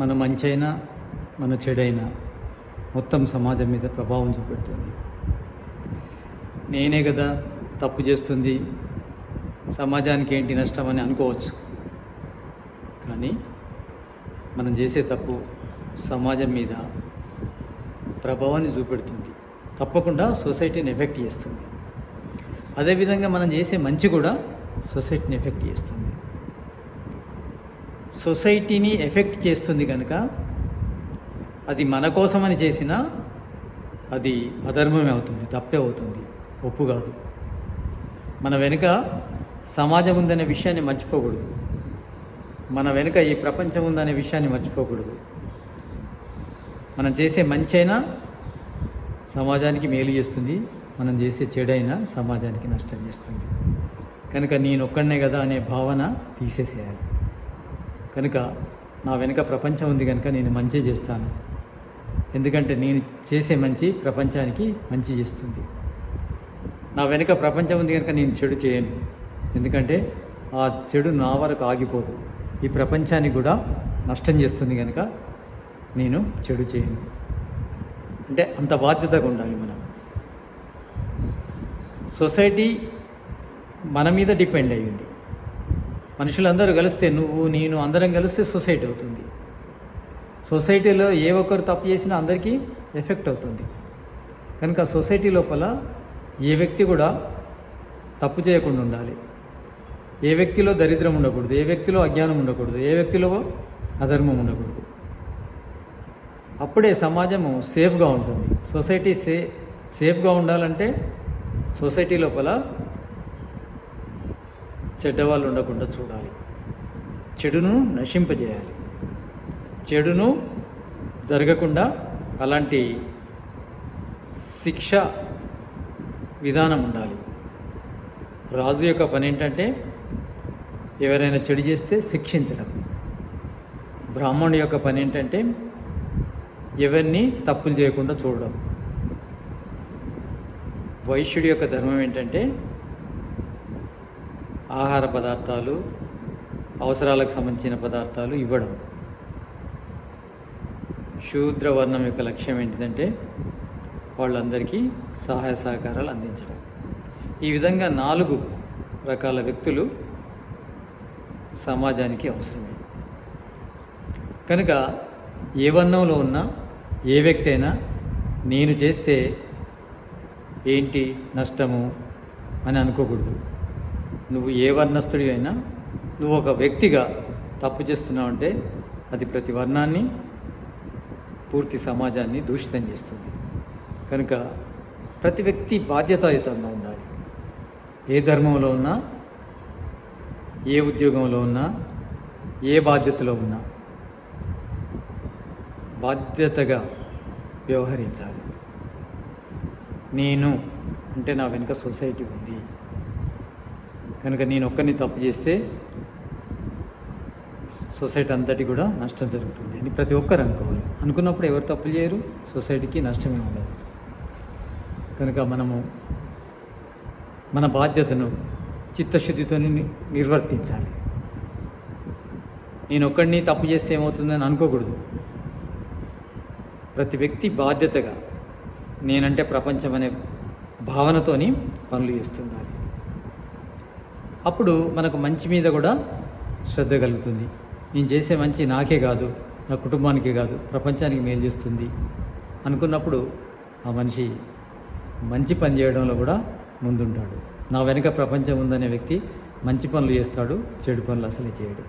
మన మంచైనా మన చెడైనా మొత్తం సమాజం మీద ప్రభావం చూపెడుతుంది. నేనే కదా తప్పు చేస్తుంది. సమాజానికి ఏంటి నష్టం అని అనుకోవచ్చు. కానీ మనం చేసే తప్పు సమాజం మీద ప్రభావాన్ని చూపెడుతుంది. తప్పకుండా సొసైటీని ఎఫెక్ట్ చేస్తుంది. అదేవిధంగా మనం చేసే మంచి కూడా సొసైటీని ఎఫెక్ట్ చేస్తుంది. సొసైటీని ఎఫెక్ట్ చేస్తుంది కనుక అది మన కోసమని చేసినా అది అధర్మమే అవుతుంది తప్పే అవుతుంది. ఒప్పు కాదు. మన వెనుక సమాజం ఉందనే విషయాన్ని మర్చిపోకూడదు. మన వెనుక ఈ ప్రపంచం ఉందనే విషయాన్ని మర్చిపోకూడదు. మనం చేసే మంచి అయినా సమాజానికి మేలు చేస్తుంది. మనం చేసే చెడైనా సమాజానికి నష్టం చేస్తుంది. కనుక నేను ఒక్కడనే కదా అనే భావన తీసేసేయాలి. కనుక నా వెనుక ప్రపంచం ఉంది కనుక నేను మంచి చేస్తాను. ఎందుకంటే నేను చేసే మంచి ప్రపంచానికి మంచి చేస్తుంది. నా వెనుక ప్రపంచం ఉంది కనుక నేను చెడు చేయను. ఎందుకంటే ఆ చెడు నా వరకు ఆగిపోదు. ఈ ప్రపంచానికి కూడా నష్టం చేస్తుంది కనుక నేను చెడు చేయను. అంటే అంత బాధ్యతగా ఉండాలి మనం. సొసైటీ మన మీద డిపెండ్ అయ్యింది. మనుషులందరూ కలిస్తే నువ్వు నేను అందరం కలిస్తే సొసైటీ అవుతుంది. సొసైటీలో ఏ ఒక్కరు తప్పు చేసినా అందరికీ ఎఫెక్ట్ అవుతుంది. కనుక సొసైటీ లోపల ఏ వ్యక్తి కూడా తప్పు చేయకుండా ఉండాలి. ఏ వ్యక్తిలో దరిద్రం ఉండకూడదు ఏ వ్యక్తిలో అజ్ఞానం ఉండకూడదు ఏ వ్యక్తిలో అధర్మం ఉండకూడదు. అప్పుడే సమాజము సేఫ్గా ఉంటుంది. సొసైటీ సే సేఫ్గా ఉండాలంటే సొసైటీ లోపల చెడ్డవాళ్ళు ఉండకుండా చూడాలి. చెడును నశింపజేయాలి. చెడును జరగకుండా అలాంటి శిక్ష విధానం ఉండాలి. రాజు యొక్క పని ఏంటంటే ఎవరైనా చెడు చేస్తే శిక్షించడం. బ్రాహ్మణుడి యొక్క పని ఏంటంటే ఎవరిని తప్పులు చేయకుండా చూడడం. వైశ్యుడి యొక్క ధర్మం ఏంటంటే ఆహార పదార్థాలు అవసరాలకు సంబంధించిన పదార్థాలు ఇవ్వడం. శూద్ర వర్ణం యొక్క లక్ష్యం ఏంటిదంటే వాళ్ళందరికీ సహాయ సహకారాలు అందించడం. ఈ విధంగా నాలుగు రకాల వ్యక్తులు సమాజానికి అవసరమే కనుక ఏ వర్ణంలో ఉన్నా ఏ వ్యక్తి అయినా నేను చేస్తే ఏంటి నష్టము అని అనుకోకూడదు. నువ్వు ఏ వర్ణస్థుడి అయినా నువ్వు ఒక వ్యక్తిగా తప్పు చేస్తున్నావు అంటే అది ప్రతి వర్ణాన్ని పూర్తి సమాజాన్ని దూషితం చేస్తుంది. కనుక ప్రతి వ్యక్తి బాధ్యతాయుతంగా ఉండాలి. ఏ ధర్మంలో ఉన్నా ఏ ఉద్యోగంలో ఉన్నా ఏ బాధ్యతలో ఉన్నా బాధ్యతగా వ్యవహరించాలి. నేను అంటే నా వెనుక సొసైటీ ఉంది. కనుక నేను ఒక్కరిని తప్పు చేస్తే సొసైటీ అంతటి కూడా నష్టం జరుగుతుంది అని ప్రతి ఒక్కరు అనుకోవాలి. అనుకున్నప్పుడు ఎవరు తప్పులు చేయరు సొసైటీకి నష్టమే ఉండదు. కనుక మనము మన బాధ్యతను చిత్తశుద్ధితో నిర్వర్తించాలి. నేను ఒక్కడిని తప్పు చేస్తే ఏమవుతుందని అనుకోకూడదు. ప్రతి వ్యక్తి బాధ్యతగా నేనంటే ప్రపంచం అనే భావనతోని పనులు చేస్తుండాలి. అప్పుడు మనకు మంచి మీద కూడా శ్రద్ధ కలుగుతుంది. నేను చేసే మంచి నాకే కాదు నా కుటుంబానికి కాదు ప్రపంచానికి మేలు చేస్తుంది అనుకున్నప్పుడు ఆ మనిషి మంచి పని చేయడంలో కూడా ముందుంటాడు. నా వెనుక ప్రపంచం ఉందనే వ్యక్తి మంచి పనులు చేస్తాడు చెడు పనులు అసలే చేయడు.